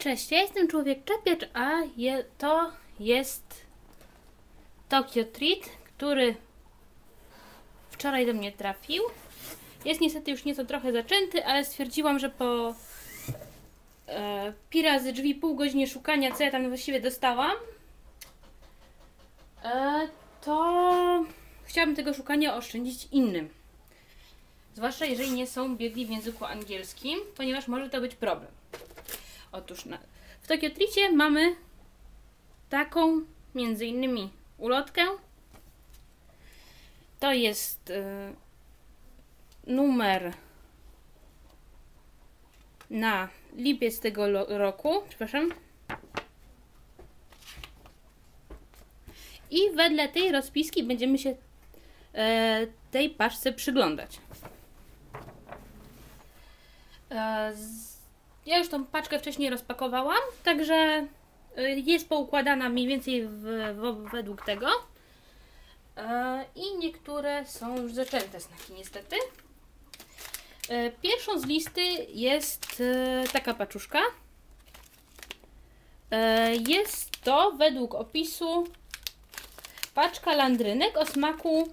Cześć, ja jestem Człowiek Czepiacz, a je, to jest Tokyo Treat, który wczoraj do mnie trafił. Jest niestety już nieco trochę zaczęty, ale stwierdziłam, że po e, pi razy drzwi pół godziny szukania, co ja tam właściwie dostałam, e, to chciałabym tego szukania oszczędzić innym. Zwłaszcza jeżeli nie są biegli w języku angielskim, ponieważ może to być problem. Otóż na, w Tokio Tricie mamy taką między innymi ulotkę. To jest y, numer na lipiec tego roku, przepraszam. I wedle tej rozpiski będziemy się e, tej paczce przyglądać. E, z, ja już tą paczkę wcześniej rozpakowałam, także y, jest poukładana mniej więcej w, w, według tego. E, I niektóre są już zaczęte znaki, niestety. E, Pierwszą z listy jest e, taka paczuszka. E, Jest to według opisu paczka landrynek o smaku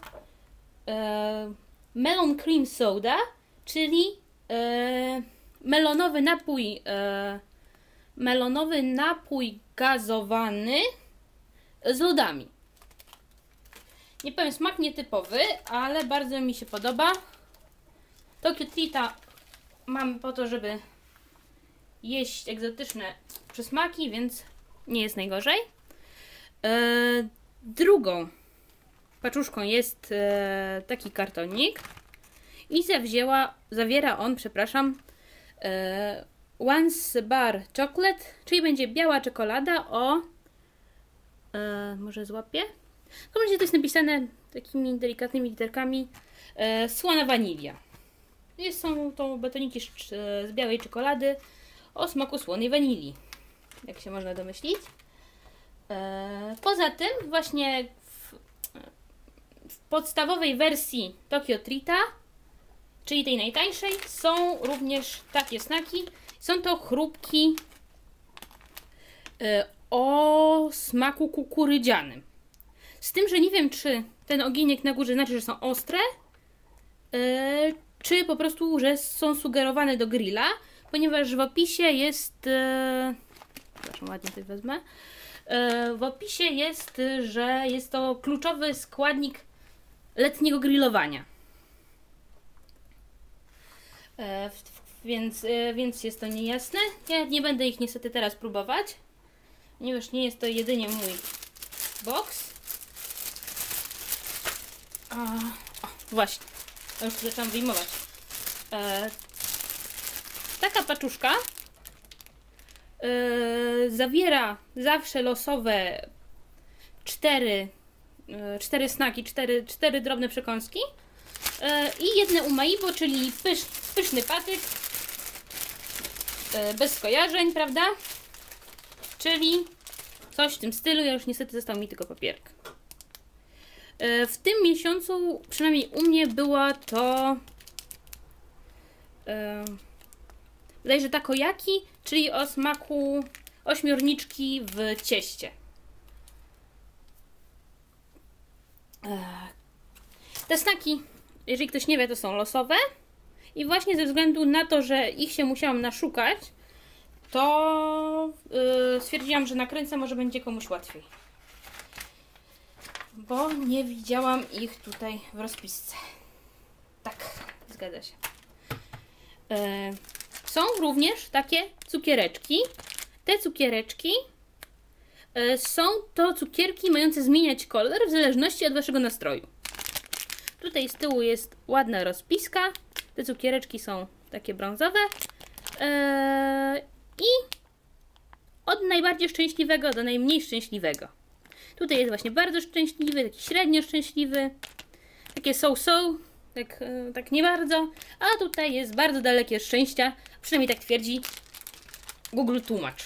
melon cream soda, czyli melonowy napój e, melonowy napój gazowany z lodami. Nie powiem, smak nietypowy, ale bardzo mi się podoba. Tokyo Trita mamy po to, żeby jeść egzotyczne przysmaki, więc nie jest najgorzej. E, drugą paczuszką jest e, taki kartonik i zawzięła, zawiera on, przepraszam, e, Once Bar Chocolate, czyli będzie biała czekolada o. E, może złapię? To jest napisane takimi delikatnymi literkami e, słona wanilia. Jest, są to batoniki z, z białej czekolady o smaku słonej wanilii, jak się można domyślić. E, poza tym, właśnie w, w podstawowej wersji Tokyo Trita, czyli tej najtańszej, są również takie snaki. Są to chrupki e, o smaku kukurydzianym. Z tym, że nie wiem, czy ten ogienek na górze znaczy, że są ostre, e, czy po prostu, że są sugerowane do grilla, ponieważ w opisie jest. E, przepraszam, ładnie tutaj wezmę. W opisie jest, że jest to kluczowy składnik letniego grillowania. E, więc, e, więc jest to niejasne. Ja nie będę ich niestety teraz próbować, ponieważ nie jest to jedynie mój box. A, o, właśnie, Ja już zaczęłam wyjmować. E, taka paczuszka e, zawiera zawsze losowe cztery, e, cztery snaki, cztery, cztery drobne przekąski e, i jedne umaibo, czyli pysz, pyszny patyk e, bez skojarzeń, prawda? Czyli coś w tym stylu. Ja już niestety został mi tylko papierek. W tym miesiącu, przynajmniej u mnie, była to. E, bodajże takoyaki, czyli o smaku ośmiorniczki w cieście. E, Te snaki, jeżeli ktoś nie wie, to są losowe. I właśnie ze względu na to, że ich się musiałam naszukać, to yy, stwierdziłam, że nakręcę, może będzie komuś łatwiej. Bo nie widziałam ich tutaj w rozpisce. Tak, zgadza się. Yy, są również takie cukiereczki. Te cukiereczki yy, są to cukierki mające zmieniać kolor w zależności od waszego nastroju. Tutaj z tyłu jest ładna rozpiska. Te cukiereczki są takie brązowe. Eee, I od najbardziej szczęśliwego do najmniej szczęśliwego. Tutaj jest właśnie bardzo szczęśliwy, taki średnio szczęśliwy, takie so-so, tak, e, tak nie bardzo, a tutaj jest bardzo dalekie szczęścia, przynajmniej tak twierdzi Google Tłumacz.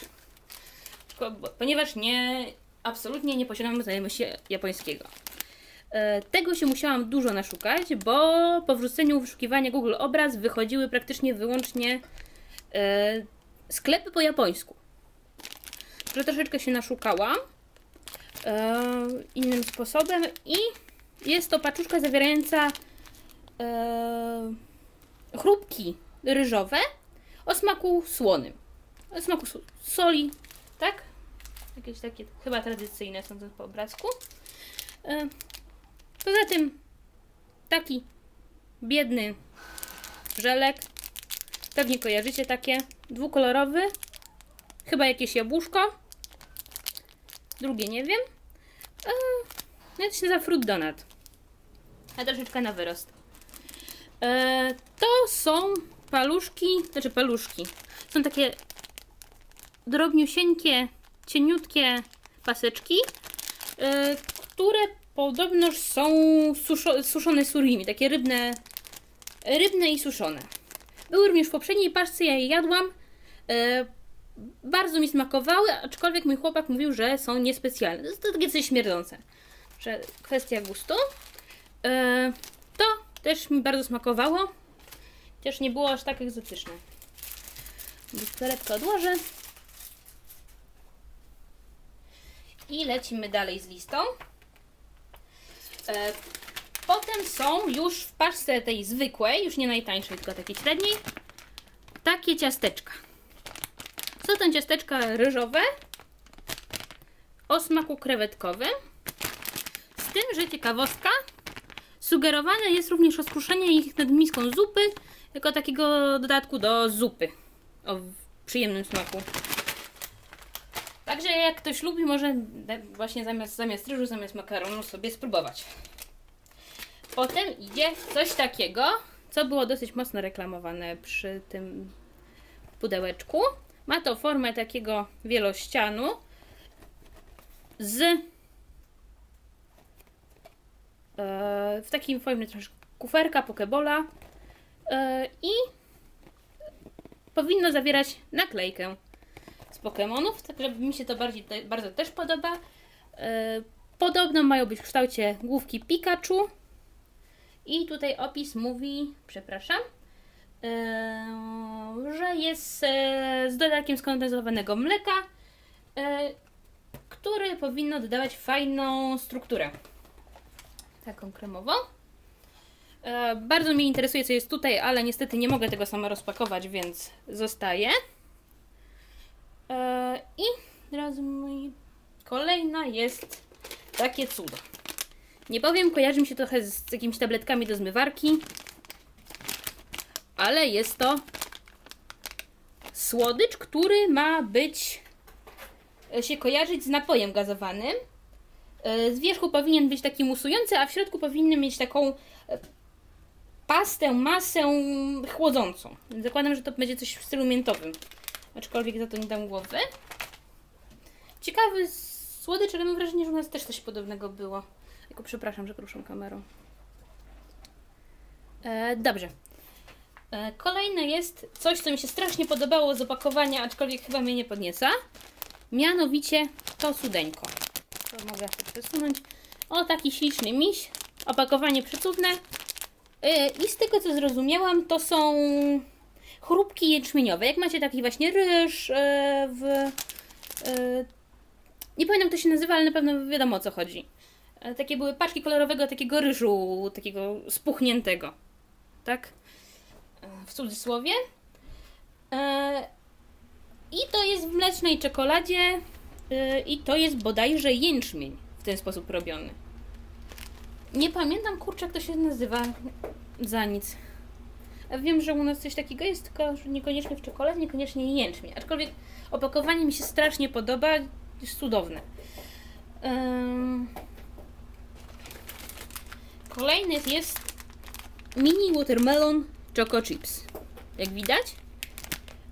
Ponieważ nie, absolutnie nie posiadam znajomości japońskiego. E, Tego się musiałam dużo naszukać, bo po wrzuceniu wyszukiwania Google Obraz wychodziły praktycznie wyłącznie e, sklepy po japońsku. że troszeczkę się naszukałam e, innym sposobem i jest to paczuszka zawierająca chrupki ryżowe o smaku słonym. O smaku soli, tak? Jakieś takie chyba tradycyjne są to po obrazku. Poza tym taki biedny żelek. Pewnie kojarzycie takie. Dwukolorowy. Chyba jakieś jabłuszko. Drugie nie wiem. No to się nazywa Fruit Donut. A troszeczkę na wyrost. E, to są paluszki, znaczy paluszki. Są takie drobniusieńkie, cieniutkie paseczki, e, które podobnoż są suszo- suszone surimi, takie rybne, rybne i suszone. Były również w poprzedniej paczce, ja je jadłam. E, bardzo mi smakowały, aczkolwiek mój chłopak mówił, że są niespecjalne. To takie coś śmierdzące. Że kwestia gustu. E, to też mi bardzo smakowało. Chociaż nie było aż tak egzotyczne. Torebkę odłożę. I lecimy dalej z listą. Potem są już w paczce tej zwykłej, już nie najtańszej, tylko takiej średniej, takie ciasteczka. Są to ciasteczka ryżowe o smaku krewetkowym. Z tym, że ciekawostka, sugerowane jest również rozkruszenie ich nad miską zupy, jako takiego dodatku do zupy o przyjemnym smaku. Także jak ktoś lubi, może właśnie zamiast, zamiast ryżu, zamiast makaronu sobie spróbować. Potem idzie coś takiego, co było dosyć mocno reklamowane przy tym pudełeczku. Ma to formę takiego wielościanu z e, w takim formie troszkę kuferka, pokebola e, i powinno zawierać naklejkę Pokémonów, także mi się to bardziej, bardzo też podoba. E, podobno mają być w kształcie główki Pikachu. I tutaj opis mówi, przepraszam, e, że jest e, z dodatkiem skondensowanego mleka, który powinno dodawać fajną strukturę. Taką kremową. Bardzo mnie interesuje, co jest tutaj, ale niestety nie mogę tego sama rozpakować, więc zostaje. E, I drodzy moi, kolejna jest takie cudo. Nie powiem, kojarzy mi się trochę z jakimiś tabletkami do zmywarki, ale jest to słodycz, który ma być e, się kojarzyć z napojem gazowanym. E, Z wierzchu powinien być taki musujący, a w środku powinien mieć taką pastę, masę chłodzącą. Zakładam, że to będzie coś w stylu miętowym. Aczkolwiek za to nie dam głowy. Ciekawy słodycz, ale mam wrażenie, że u nas też coś podobnego było. Tylko przepraszam, że ruszam kamerą. E, dobrze. E, kolejne jest coś, co mi się strasznie podobało z opakowania, aczkolwiek chyba mnie nie podnieca. Mianowicie to sudeńko. To mogę przesunąć. O, taki śliczny miś. Opakowanie przecudne. E, I z tego co zrozumiałam, to są chrupki jęczmieniowe. Jak macie taki właśnie ryż e, w. E, nie pamiętam, jak to się nazywa, ale na pewno wiadomo o co chodzi. E, Takie były paczki kolorowego takiego ryżu, takiego spuchniętego. Tak? W cudzysłowie. I to jest w mlecznej czekoladzie. I to jest bodajże jęczmień w ten sposób robiony. Nie pamiętam, kurczę, jak to się nazywa za nic. Wiem, że u nas coś takiego jest, tylko niekoniecznie w czekoladzie, niekoniecznie jęczmień. Aczkolwiek opakowanie mi się strasznie podoba, jest cudowne. Ym... Kolejny jest mini watermelon choco chips. Jak widać.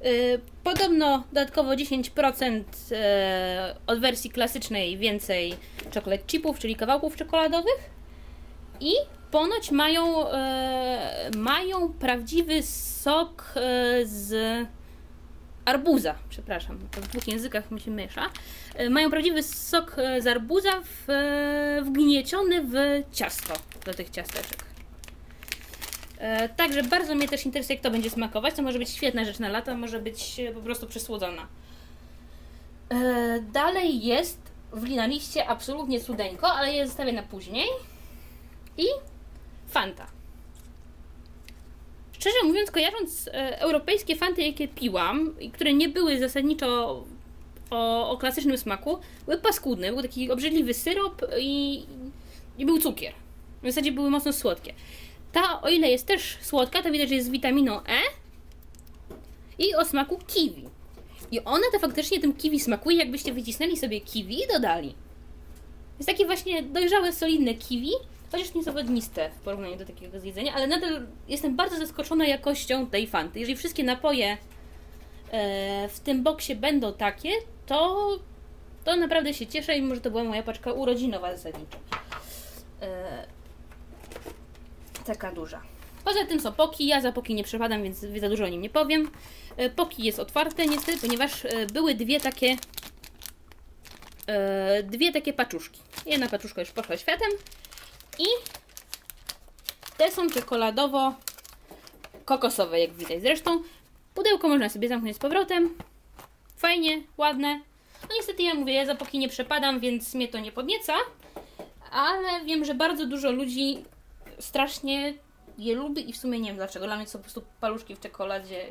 Yy, podobno dodatkowo 10% yy, od wersji klasycznej więcej chocolate chipów, czyli kawałków czekoladowych. I ponoć mają, e, mają prawdziwy sok e, z arbuza, przepraszam, w dwóch językach mi się miesza. E, mają prawdziwy sok e, z arbuza w, wgnieciony w ciasto do tych ciasteczek. Także bardzo mnie też interesuje, jak to będzie smakować. To może być świetna rzecz na lato, a może być po prostu przesłodzona. Dalej jest w liście absolutnie cudeńko, ale je zostawię na później. I Fanta. Szczerze mówiąc, kojarząc e, europejskie fanty, jakie piłam, które nie były zasadniczo o, o klasycznym smaku, były paskudne. Był taki obrzydliwy syrop i, i był cukier. W zasadzie były mocno słodkie. Ta, o ile jest też słodka, to widać, że jest z witaminą E i o smaku kiwi. I ona to faktycznie tym kiwi smakuje, jakbyście wycisnęli sobie kiwi i dodali. Jest takie właśnie dojrzałe, solidne kiwi, chociaż nie zawodniste w porównaniu do takiego zjedzenia, ale nadal jestem bardzo zaskoczona jakością tej fanty. Jeżeli wszystkie napoje e, w tym boksie będą takie, to, to naprawdę się cieszę, mimo że to była moja paczka urodzinowa zasadniczo. E, taka duża. Poza tym są poki, ja za poki nie przepadam, więc za dużo o nim nie powiem. E, Poki jest otwarte niestety, ponieważ były dwie takie dwie takie paczuszki. Jedna paczuszka już poszła światem i te są czekoladowo kokosowe, jak widać. Zresztą pudełko można sobie zamknąć z powrotem. Fajnie, ładne. No niestety ja mówię, ja za poki nie przepadam, więc mnie to nie podnieca, ale wiem, że bardzo dużo ludzi strasznie je lubi i w sumie nie wiem dlaczego. Dla mnie to są po prostu paluszki w czekoladzie.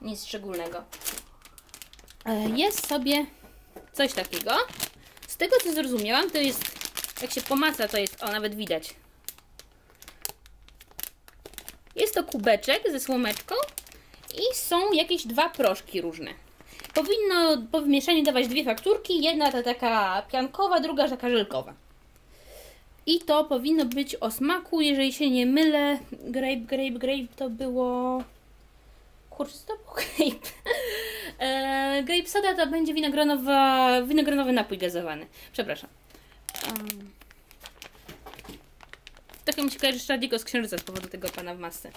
Nic szczególnego. E, Jest sobie coś takiego. Z tego co zrozumiałam, to jest, jak się pomaca, to jest, o nawet widać. Jest to kubeczek ze słomeczką i są jakieś dwa proszki różne. Powinno po wymieszaniu dawać dwie fakturki, jedna ta taka piankowa, druga taka żelkowa. I to powinno być o smaku, jeżeli się nie mylę. Grape, grape, grape to było. Kurczę, to grape? E, grape soda to będzie winogronowa, winogronowy napój gazowany. Przepraszam. Um, trochę mi się kojarzy Szradiko z księżyca z powodu tego pana w masce.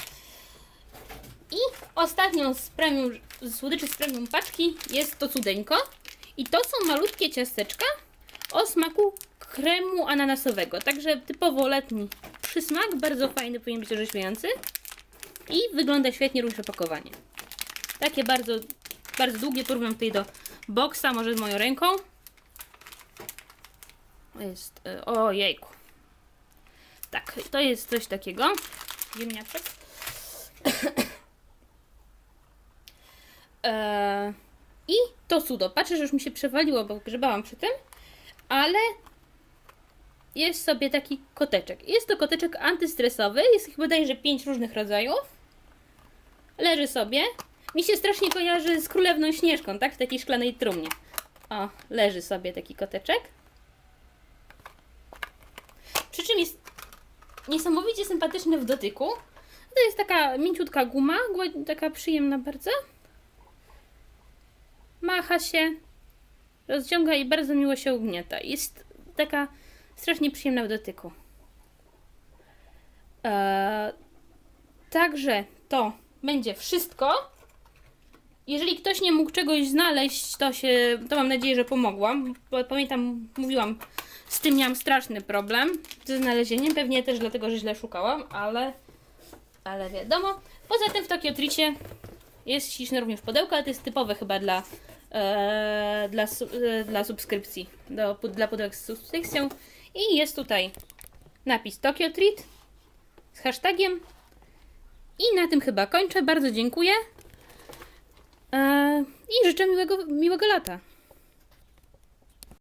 I ostatnią z premium, z słodyczy z premium paczki jest to cudeńko. I to są malutkie ciasteczka o smaku kremu ananasowego. Także typowo letni przysmak, bardzo fajny, powinien być orzeźwiający. I wygląda świetnie również opakowanie. Takie bardzo, bardzo długie, porównam tutaj do boksa, może z moją ręką. Jest, y, ojejku. Tak, to jest coś takiego. Ziemniaczek. Eee, I to cudo. Patrzę, że już mi się przewaliło, bo grzebałam przy tym. Ale jest sobie taki koteczek. Jest to koteczek antystresowy. Jest ich bodajże pięć różnych rodzajów. Leży sobie. Mi się strasznie kojarzy z królewną Śnieżką, tak? W takiej szklanej trumnie. O, leży sobie taki koteczek. Przy czym jest niesamowicie sympatyczny w dotyku. To jest taka mięciutka guma, taka przyjemna bardzo. Macha się, rozciąga i bardzo miło się ugniata. Jest taka strasznie przyjemna w dotyku. Eee, także to będzie wszystko. Jeżeli ktoś nie mógł czegoś znaleźć, to się, to mam nadzieję, że pomogłam. Bo pamiętam, mówiłam, z tym miałam straszny problem ze znalezieniem. Pewnie też dlatego, że źle szukałam, ale, ale wiadomo. Poza tym w Tokio Tricie jest śliczne również pudełko, ale to jest typowe chyba dla, e, dla, e, dla subskrypcji, do, dla pudełek z subskrypcją. I jest tutaj napis Tokyo Treat z hashtagiem. I na tym chyba kończę. Bardzo dziękuję. E, I życzę miłego, miłego lata.